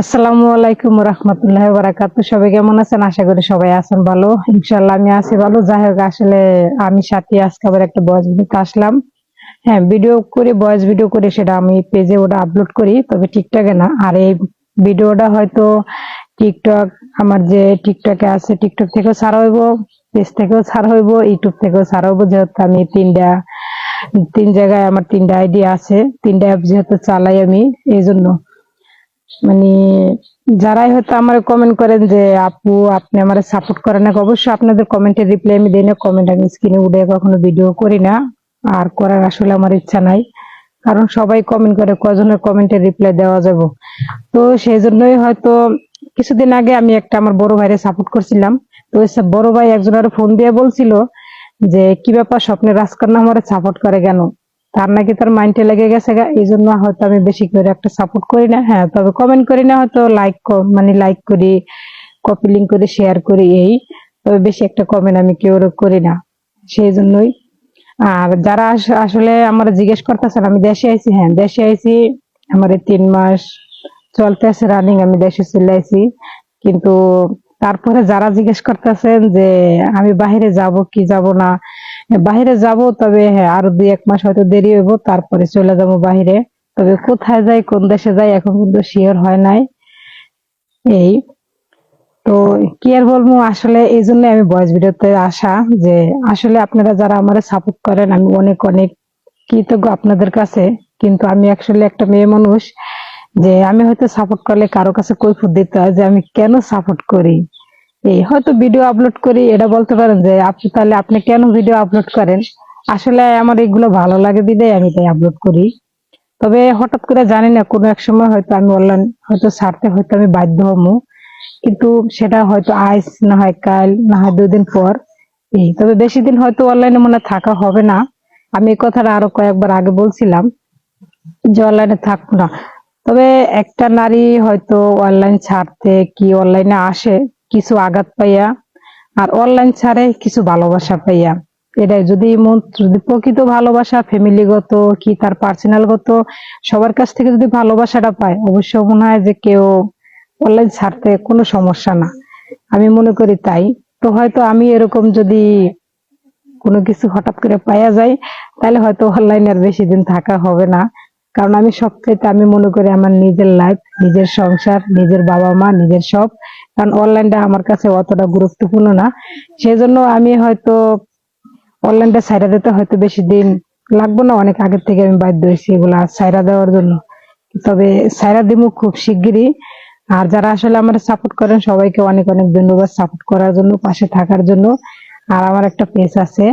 আসসালামু আলাইকুম রহমতুল্লাহ বারাকাতু সবাই কেমন আছেন? আশা করি সবাই আছেন ভালো। ইনশাল্লাহ আমি আছি ভালো। যাই হোক আসলে আমি সাথে আজকে আবার একটা বয়স ভিডিওতে আসলাম। হ্যাঁ ভিডিও করে, বয়স ভিডিও করে সেটা আমি পেজে ওটা আপলোড করি, তবে টিকটকে না। আর এই ভিডিওটা হয়তো টিকটক আমার যে টিকটকে আছে টিকটক থেকেও ছাড়া হইব, পেজ থেকেও ছাড়া হইব ইউটিউব থেকেও ছাড়া হইব, যেহেতু আমি তিনটা, তিন জায়গায় আমার তিনটা আইডি আছে। তিনটা অ্যাপ যেহেতু চালাই আমি এই জন্য মানে যারাই হয়তো আমার কমেন্ট করেন যে, আপু, আপনি আমার সাপোর্ট করেন না, অবশ্যই আপনাদের কমেন্টের রিপ্লাই আমি দিই না। কমেন্ট আমি স্ক্রিনে উঠে কখনো ভিডিও করি না। আর করার আসলে আমার ইচ্ছা নাই। কারণ সবাই কমেন্ট করে, কজনের কমেন্টের রিপ্লাই দেওয়া যাব। তো সেই জন্যই হয়তো কিছুদিন আগে আমি একটা আমার বড় ভাইরে সাপোর্ট করছিলাম। তো বড় ভাই একজন আরও ফোন দিয়ে বলছিল যে, কি ব্যাপার, স্বপ্নের রাজকন্যা আমার সাপোর্ট করে কেন? তার নাকি তার মাইন্ডে লেগে গেছে এই জন্য হয়তো আমি বেশি করে একটা সাপোর্ট করি না। হ্যাঁ তবে কমেন্ট করি না, হয়তো লাইক মানে লাইক করি কপি লিঙ্ক করে শেয়ার করি এই, তবে বেশি একটা কমেন্ট আমি কেউ করি না। সেই জন্যই আর যারা আস- আসলে আমার জিজ্ঞেস করতেছেন, আমি দেশে আইছি হ্যাঁ দেশে আইছি, আমার তিন মাস চলতে আছে রানিং আমি দেশে চলে আইছি। কিন্তু তারপরে যারা জিজ্ঞেস করতেছেন যে আমি বাইরে যাব কি যাব না বাইরে যাব তবে হ্যাঁ আরও দুই এক মাস হয়তো দেরি হইব, তারপরে চলে যাব বাইরে তবে কোথায় যাই, কোন দেশে যাই, এখন কিন্তু শিওর হয় নাই। এই তো কি আর বলব, আসলে এই জন্য আমি ভয়েস ভিডিওতে আসা যে আসলে আপনারা যারা আমার সাপোর্ট করেন, আমি অনেক অনেক কৃতজ্ঞ আপনাদের কাছে। কিন্তু আমি আসলে একটা মেয়ে মানুষ। যে আমি হয়তো সাপোর্ট করলে কারও কাছে কৈফুত দিতে হয় যে আমি কেন সাপোর্ট করি? এই হয়তো ভিডিও আপলোড করি, এটা বলতে পারেন যে আপনি তাহলে আপনি কেন ভিডিও আপলোড করেন? আসলে আমার এগুলো ভালো লাগে দিলে আমি তাই আপলোড করি। তবে হঠাৎ করে জানি না, কোনো এক সময় হয়তো আমি অনলাইন হয়তো ছাড়তে হয়তো আমি বাধ্য হব। কিন্তু সেটা হয়তো আজ, না হয় কাল, না হয় দুদিন পর। এই, তবে বেশি দিন হয়তো অনলাইনে মনে থাকা হবে না। আমি এই কথাটা আরও কয়েকবার আগে বলছিলাম যে অনলাইনে থাকব না। তবে একটা নারী হয়তো অনলাইন ছাড়তে কি অনলাইনে আসে কিছু আঘাত পাইয়া, আর অনলাইন ছাড়ে কিছু ভালোবাসা পাইয়া। এটাই যদি মন, যদি প্রকৃত ভালোবাসা ফ্যামিলিগত কি তার পার্সোনালগত সবার কাছ থেকে যদি ভালোবাসাটা পায় অবশ্যই মনে হয় যে কেউ অনলাইন ছাড়তে কোনো সমস্যা না। আমি মনে করি তাই। তো হয়তো আমি এরকম যদি কোনো কিছু হঠাৎ করে পাইয়া যায় তাহলে হয়তো অনলাইনে আর বেশি দিন থাকা হবে না। কারণ আমি সবচেয়ে আমি মনে করি আমার নিজের লাইফ নিজের সংসার, নিজের বাবা মা, নিজের সব। কারণ অনলাইনটা আমার কাছে অতটা গুরুত্বপূর্ণ না। সেই জন্য আমি হয়তো অনলাইনটা সাইরা দিতে হয়তো বেশি দিন লাগবো না। অনেক আগের থেকে আমি বাধ্য হয়েছি এগুলা সাইরা দেওয়ার জন্য। তবে সাইরা দিমু খুব শিগগিরই। আর যারা আসলে আমার সাপোর্ট করেন, সবাইকে অনেক অনেক ধন্যবাদ সাপোর্ট করার জন্য, পাশে থাকার জন্য। আর আমার একটা পেজ আছে।